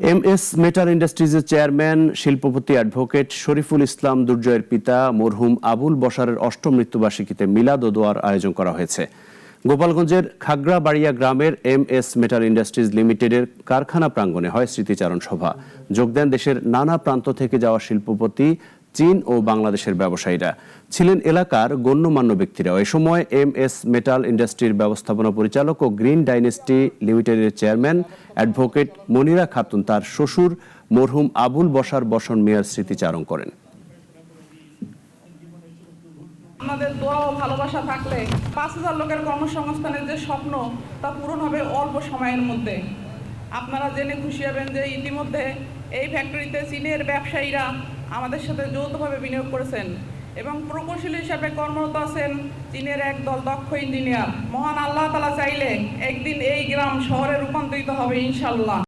M S metal ইন্ডাস্ট্রিজের chairman শিল্পপতি advocate Shariful Islam দুর্জয়ের পিতা মরহুম আবুল বসারের অষ্টম মৃত্যুবার্ষিকীতে মিলাদ ও দোয়ার আয়োজন করা হয়েছে। গোপালগঞ্জের খাগড়াবাড়িয়া গ্রামের এম এস মেটার ইন্ডাস্ট্রিজ লিমিটেডের কারখানা প্রাঙ্গনে হয় স্মৃতিচারণ সভা। যোগ দেন দেশের নানা প্রান্ত থেকে যাওয়া শিল্পপতি চীন ও বাংলাদেশের ব্যবসায়ীরা ছিলেন এলাকার গণ্যমান্য ব্যক্তিরাও এ সময় এম এস মেটাল ইন্ডাস্ট্রির ব্যবস্থাপনা পরিচালক ও গ্রিন ডাইনেস্টি লিমিটেডের চেয়ারম্যান অ্যাডভোকেট মনিরা খাতুন তার শ্বশুর মরহুম আবুল বসার বসন মিয়ার স্মৃতিচারণ করেন। আমাদের দোয়া ও ভালোবাসা থাকলে পাঁচ হাজার লোকের কর্মসংস্থানের যে স্বপ্ন তা পূরণ হবে অল্প সময়ের মধ্যে। আপনারা জেনে খুশি হবেন যে ইতিমধ্যে এই ফ্যাক্টরিতে চীনের ব্যবসায়ীরা আমাদের সাথে যৌথভাবে বিনিয়োগ করেছেন এবং প্রকৌশলী হিসাবে কর্মরত আছেন চীনের একদল দক্ষ ইঞ্জিনিয়ার। মহান আল্লাহ তালা চাইলে একদিন এই গ্রাম শহরে রূপান্তরিত হবে ইনশাল্লাহ